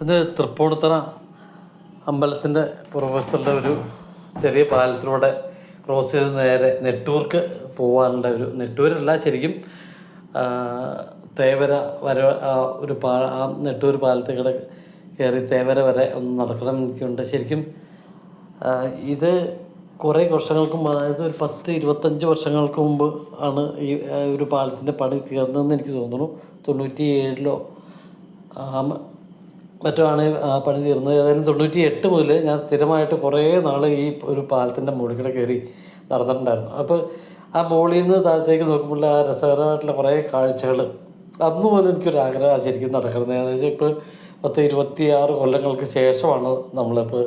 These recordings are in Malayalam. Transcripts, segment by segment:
ഇത് തൃപ്പൂണിത്തറ അമ്പലത്തിന്റെ പുറവശത്തുള്ള ഒരു ചെറിയ പാലത്തിലൂടെ ക്രോസ് ചെയ്ത് നേരെ നെട്ടൂർക്ക് പോകാനുള്ള ഒരു നെട്ടൂരല്ല ശരിക്കും തേവര വര ഒരു പാ ആ നെട്ടൂർ പാലത്തിൽ കയറി തേവര വരെ ഒന്ന് നടക്കണം എനിക്കുണ്ട് ശരിക്കും ഇത് കുറേ വർഷങ്ങൾക്ക് മുമ്പ് അതായത് ഒരു പത്ത് ഇരുപത്തഞ്ച് വർഷങ്ങൾക്ക് മുമ്പ് ആണ് ഈ ഒരു പാലത്തിന്റെ പണി തീർന്നതെന്ന് എനിക്ക് തോന്നുന്നു. തൊണ്ണൂറ്റി ഏഴിലോ മറ്റോ ആണ് ആ പണി തീർന്നത്. ഏതായാലും തൊണ്ണൂറ്റി എട്ട് മുതൽ ഞാൻ സ്ഥിരമായിട്ട് കുറേ നാൾ ഈ ഒരു പാലത്തിന്റെ മുകളിൽ കയറി നടന്നിട്ടുണ്ടായിരുന്നു. അപ്പോൾ ആ മുകളിൽ നിന്ന് താഴത്തേക്ക് നോക്കുമ്പോൾ ആ രസകരമായിട്ടുള്ള കുറേ കാഴ്ചകൾ അന്ന് മുതൽ എനിക്കൊരു ആഗ്രഹം നടക്കുന്നത്. എന്ന് വെച്ചാൽ ഇപ്പോൾ പത്ത് ഇരുപത്തി ആറ് കൊല്ലങ്ങൾക്ക് ശേഷമാണ് നമ്മളിപ്പോൾ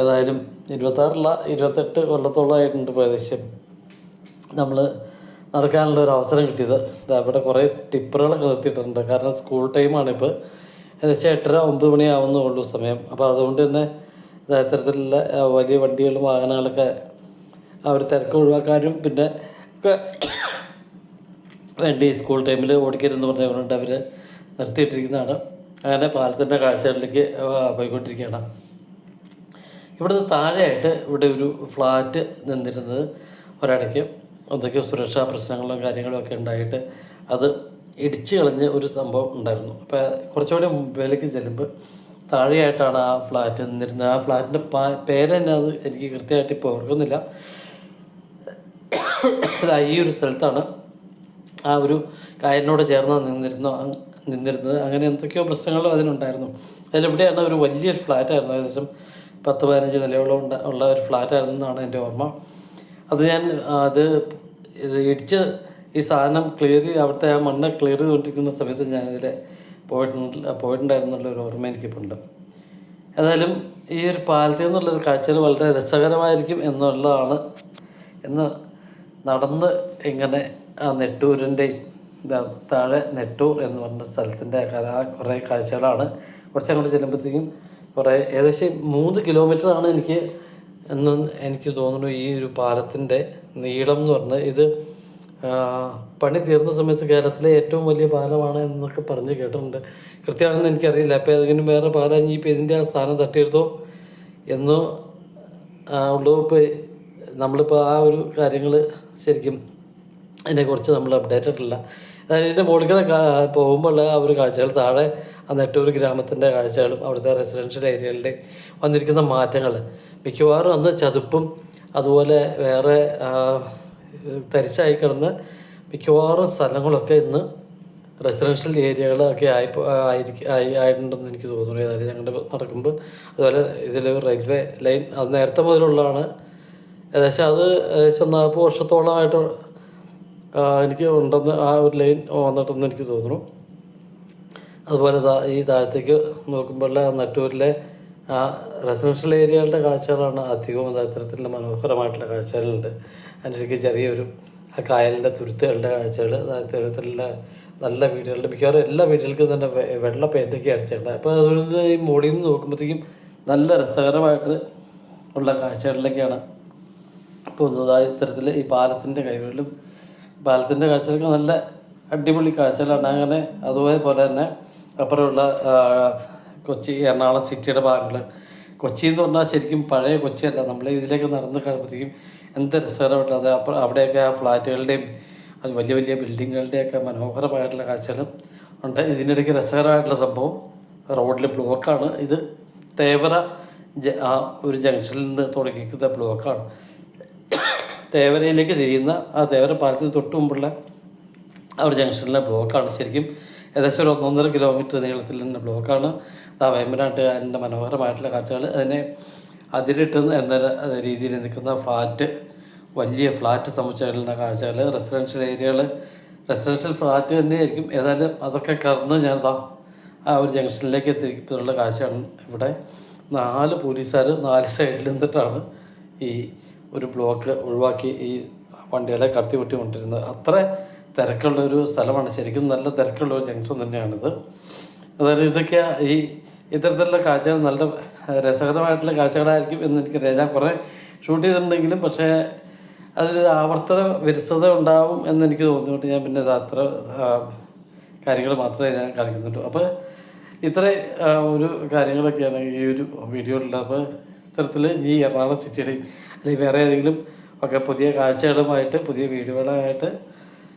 ഏതായാലും ഇരുപത്താറില്ല ഇരുപത്തെട്ട് കൊല്ലത്തോളമായിട്ടുണ്ട് ഏകദേശം നമ്മൾ നടക്കാനുള്ള ഒരു അവസരം കിട്ടിയത്. അവിടെ കുറേ ടിപ്പറുകളൊക്കെ നിർത്തിയിട്ടുണ്ട്. കാരണം സ്കൂൾ ടൈമാണ് ഇപ്പോൾ ഏകദേശം എട്ടര ഒമ്പത് മണിയാവുന്നേ ഉള്ളൂ സമയം. അപ്പോൾ അതുകൊണ്ട് തന്നെ ഇത്തരത്തിലുള്ള വലിയ വണ്ടികളും വാഹനങ്ങളൊക്കെ അവർ തിരക്ക് ഒഴിവാക്കാനും പിന്നെ വേണ്ടി സ്കൂൾ ടൈമിൽ ഓടിക്കരുതെന്ന് പറഞ്ഞുകൊണ്ട് അവർ നിർത്തിയിട്ടിരിക്കുന്നതാണ്. അങ്ങനെ പാലത്തിന്റെ കാഴ്ചകളിലേക്ക് പോയിക്കൊണ്ടിരിക്കുകയാണ്. ഇവിടുന്ന് താഴെയായിട്ട് ഇവിടെ ഒരു ഫ്ലാറ്റ് നിന്നിരുന്നത് ഒരിടയ്ക്ക് എന്തൊക്കെയോ സുരക്ഷാ പ്രശ്നങ്ങളും കാര്യങ്ങളും ഒക്കെ ഉണ്ടായിട്ട് അത് ഇടിച്ചു കളഞ്ഞ ഒരു സംഭവം ഉണ്ടായിരുന്നു. അപ്പോൾ കുറച്ചുകൂടി മുമ്പിലേക്ക് ചെല്ലുമ്പോൾ താഴെയായിട്ടാണ് ആ ഫ്ലാറ്റ് നിന്നിരുന്നത്. ആ ഫ്ലാറ്റിന്റെ പാ പേര് തന്നെ അത് എനിക്ക് കൃത്യമായിട്ട് ഇപ്പോൾ ഓർക്കുന്നില്ല. ഈ ഒരു സ്ഥലത്താണ് ആ ഒരു കായലിനോട് ചേർന്ന് നിന്നിരുന്നു നിന്നിരുന്നത്. അങ്ങനെ എന്തൊക്കെയോ പ്രശ്നങ്ങളും അതിനുണ്ടായിരുന്നു. അതിലിവിടെയാണ് ഒരു വലിയൊരു ഫ്ലാറ്റായിരുന്നു. ഏകദേശം പത്ത് പതിനഞ്ച് നിലയോളം ഉണ്ട ഉള്ള ഒരു ഫ്ലാറ്റായിരുന്നു എന്നാണ് എന്റെ ഓർമ്മ. അത് ഞാൻ അത് ഇത് ഇടിച്ച് ഈ സാധനം ക്ലിയർ അവിടുത്തെ ആ മണ്ണ് ക്ലിയർ ചെയ്തുകൊണ്ടിരിക്കുന്ന സമയത്ത് ഞാനിതിൽ പോയിട്ടുണ്ട് പോയിട്ടുണ്ടായിരുന്നുള്ള ഒരു ഓർമ്മ എനിക്കിപ്പോൾ ഉണ്ട് ഏതായാലും ഈ ഒരു പാലത്തിൽ നിന്നുള്ളൊരു കാഴ്ചകൾ വളരെ രസകരമായിരിക്കും എന്നുള്ളതാണ്. എന്ന് നടന്ന് ഇങ്ങനെ ആ നെട്ടൂരിന്റെയും താഴെ നെട്ടൂർ എന്ന് പറഞ്ഞ സ്ഥലത്തിന്റെ ആ കുറേ കാഴ്ചകളാണ്. കുറച്ചങ്ങോട്ട് ചെല്ലുമ്പോഴത്തേക്കും കുറേ ഏകദേശം മൂന്ന് കിലോമീറ്ററാണ് എനിക്ക് എന്ന് എനിക്ക് തോന്നുന്നു ഈ ഒരു പാലത്തിന്റെ നീളം എന്ന് പറഞ്ഞത് ഇത് പണി തീർന്ന സമയത്ത് കേരളത്തിലെ ഏറ്റവും വലിയ പാലമാണ് എന്നൊക്കെ പറഞ്ഞ് കേട്ടിട്ടുണ്ട്. കൃത്യമാണെന്ന് എനിക്കറിയില്ല. അപ്പോൾ ഏതെങ്കിലും വേറെ പാലം ഇനി ഇപ്പോൾ ഇതിന്റെ ആ സ്ഥാനം തട്ടിയെടുത്തോ എന്ന് ഉള്ളൂ. ഇപ്പോൾ നമ്മളിപ്പോൾ ആ ഒരു കാര്യങ്ങൾ ശരിക്കും അതിനെക്കുറിച്ച് നമ്മൾ അപ്ഡേറ്റഡ് അതായത് ഇതിന്റെ മുകളിൽ പോകുമ്പോൾ ആ ഒരു കാഴ്ചകൾ താഴെ ആ നെട്ടൂർ ഗ്രാമത്തിന്റെ കാഴ്ചകളും അവിടുത്തെ റെസിഡൻഷ്യൽ ഏരിയകളിലെ വന്നിരിക്കുന്ന മാറ്റങ്ങൾ മിക്കവാറും അന്ന് ചതുപ്പും അതുപോലെ വേറെ തരിശായി കിടന്ന് മിക്കവാറും സ്ഥലങ്ങളൊക്കെ ഇന്ന് റെസിഡൻഷ്യൽ ഏരിയകളൊക്കെ ആയി ആയിരിക്കും ആയി ആയിട്ടുണ്ടെന്ന് എനിക്ക് തോന്നുന്നു. അതായത് ഞങ്ങളുടെ നടക്കുമ്പോൾ അതുപോലെ ഇതിൽ റെയിൽവേ ലൈൻ അത് നേരത്തെ മുതലുള്ളതാണ്. ഏകദേശം അത് ഏകദേശം നാൽപ്പത് വർഷത്തോളമായിട്ട് എനിക്ക് ഉണ്ടെന്ന് ആ ഒരു ലൈൻ വന്നിട്ടെന്ന് എനിക്ക് തോന്നുന്നു. അതുപോലെ ഈ താഴത്തേക്ക് നോക്കുമ്പോൾ നെട്ടൂരിലെ ആ റെസിഡൻഷ്യൽ ഏരിയകളുടെ കാഴ്ചകളാണ് അധികവും അത്തരത്തിലുള്ള മനോഹരമായിട്ടുള്ള കാഴ്ചകളുണ്ട്. അതിന്റെ ഇടയ്ക്ക് ചെറിയൊരു ആ കായലിന്റെ തുരുത്തുകളുടെ കാഴ്ചകൾ അത്തരത്തിലുള്ള നല്ല വീടുകളുടെ മിക്കവാറും എല്ലാ വീടുകൾക്കും തന്നെ വെള്ളം പെയിന്റൊക്കെ അടിച്ചിട്ടുണ്ട്. അപ്പോൾ അതുകൊണ്ട് ഈ മോളിൽ നിന്ന് നോക്കുമ്പോഴത്തേക്കും നല്ല രസകരമായിട്ട് ഉള്ള കാഴ്ചകളിലേക്കാണ് പോകുന്നതായ ഇത്തരത്തിൽ ഈ പാലത്തിന്റെ കൈകളിലും പാലത്തിന്റെ കാഴ്ചകളൊക്കെ നല്ല അടിപൊളി കാഴ്ചകളാണ്. അങ്ങനെ അതുപോലെ തന്നെ അപ്പുറമുള്ള കൊച്ചി എറണാകുളം സിറ്റിയുടെ ഭാഗങ്ങൾ കൊച്ചി എന്ന് പറഞ്ഞാൽ ശരിക്കും പഴയ കൊച്ചിയല്ല നമ്മൾ ഇതിലേക്ക് നടന്ന് കഴിയുമ്പോഴത്തേക്കും എന്ത് രസകരമായിട്ട് അത് അപ്പം അവിടെയൊക്കെ ആ ഫ്ലാറ്റുകളുടെയും അത് വലിയ വലിയ ബിൽഡിങ്ങുകളുടെയൊക്കെ മനോഹരമായിട്ടുള്ള കാഴ്ചകളും ഉണ്ട്. ഇതിനിടയ്ക്ക് രസകരമായിട്ടുള്ള സംഭവം റോഡിൽ ബ്ലോക്കാണ്. ഇത് തേവര ആ ഒരു ജംഗ്ഷനിൽ നിന്ന് തുടങ്ങിക്കുന്ന ബ്ലോക്കാണ്. തേവരയിലേക്ക് തിരിയുന്ന ആ തേവര പാലത്തിന് തൊട്ട് മുമ്പുള്ള ആ ഒരു ജംഗ്ഷനിലെ ബ്ലോക്കാണ് ശരിക്കും ഏകദേശം ഒരു ഒന്നൊന്നര കിലോമീറ്റർ നീളത്തിൽ നിന്ന് ബ്ലോക്കാണ് ആ വേമ്പനാട്ടുകാരന്റെ മനോഹരമായിട്ടുള്ള കാഴ്ചകൾ അതിനെ അതിരിട്ട് എന്ന രീതിയിൽ നിൽക്കുന്ന ഫ്ലാറ്റ് വലിയ ഫ്ലാറ്റ് സമുച്ചയങ്ങളുടെ കാഴ്ചകൾ റെസിഡൻഷ്യൽ ഏരിയകൾ റെസിഡൻഷ്യൽ ഫ്ലാറ്റ് തന്നെയായിരിക്കും. ഏതായാലും അതൊക്കെ കടന്ന് ഞാൻ ആ ഒരു ജംഗ്ഷനിലേക്ക് എത്തിയിട്ടുള്ള കാഴ്ചയാണ് ഇവിടെ. നാല് പോലീസുകാർ നാല് സൈഡിൽ നിന്നിട്ടാണ് ഈ ഒരു ബ്ലോക്ക് ഒഴിവാക്കി ഈ വണ്ടികളെ കടത്തി വിട്ടുകൊണ്ടിരുന്നത് അത്ര തിരക്കുള്ള ഒരു സ്ഥലമാണ്. ശരിക്കും നല്ല തിരക്കുള്ള ഒരു ജംഗ്ഷൻ തന്നെയാണിത്. അതായത് ഇതൊക്കെ ഈ ഇത്തരത്തിലുള്ള കാഴ്ചകൾ നല്ല രസകരമായിട്ടുള്ള കാഴ്ചകളായിരിക്കും എന്ന് എനിക്കറിയാം. ഞാൻ കുറേ ഷൂട്ട് ചെയ്തിട്ടുണ്ടെങ്കിലും പക്ഷേ അതിലൊരു ആവർത്തന വിരസത ഉണ്ടാവും എന്ന് എനിക്ക് തോന്നിയിട്ട് ഞാൻ പിന്നെ അത്ര കാര്യങ്ങൾ മാത്രമേ ഞാൻ കാണിക്കുന്നുള്ളൂ. അപ്പോൾ ഇത്ര ഒരു കാര്യങ്ങളൊക്കെയാണ് ഈ ഒരു വീഡിയോയിലുള്ളത്. അപ്പോൾ ഇത്തരത്തിൽ ഈ എറണാകുളം സിറ്റിയുടെയും അല്ലെങ്കിൽ വേറെ ഏതെങ്കിലും ഒക്കെ പുതിയ കാഴ്ചകളുമായിട്ട് പുതിയ വീഡിയോകളായിട്ട്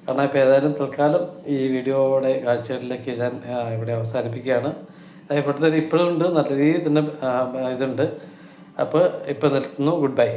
കാരണം ഇപ്പോൾ ഏതായാലും തൽക്കാലം ഈ വീഡിയോയുടെ കാഴ്ചകളിലേക്ക് ഞാൻ ഇവിടെ അവസാനിപ്പിക്കുകയാണ്. ആ, ഇവിടുത്തെ ഇപ്പോഴും ഉണ്ട് നല്ല രീതിയിൽ തന്നെ ഇതുണ്ട്. അപ്പോൾ ഇപ്പോൾ നിർത്തുന്നു. Good bye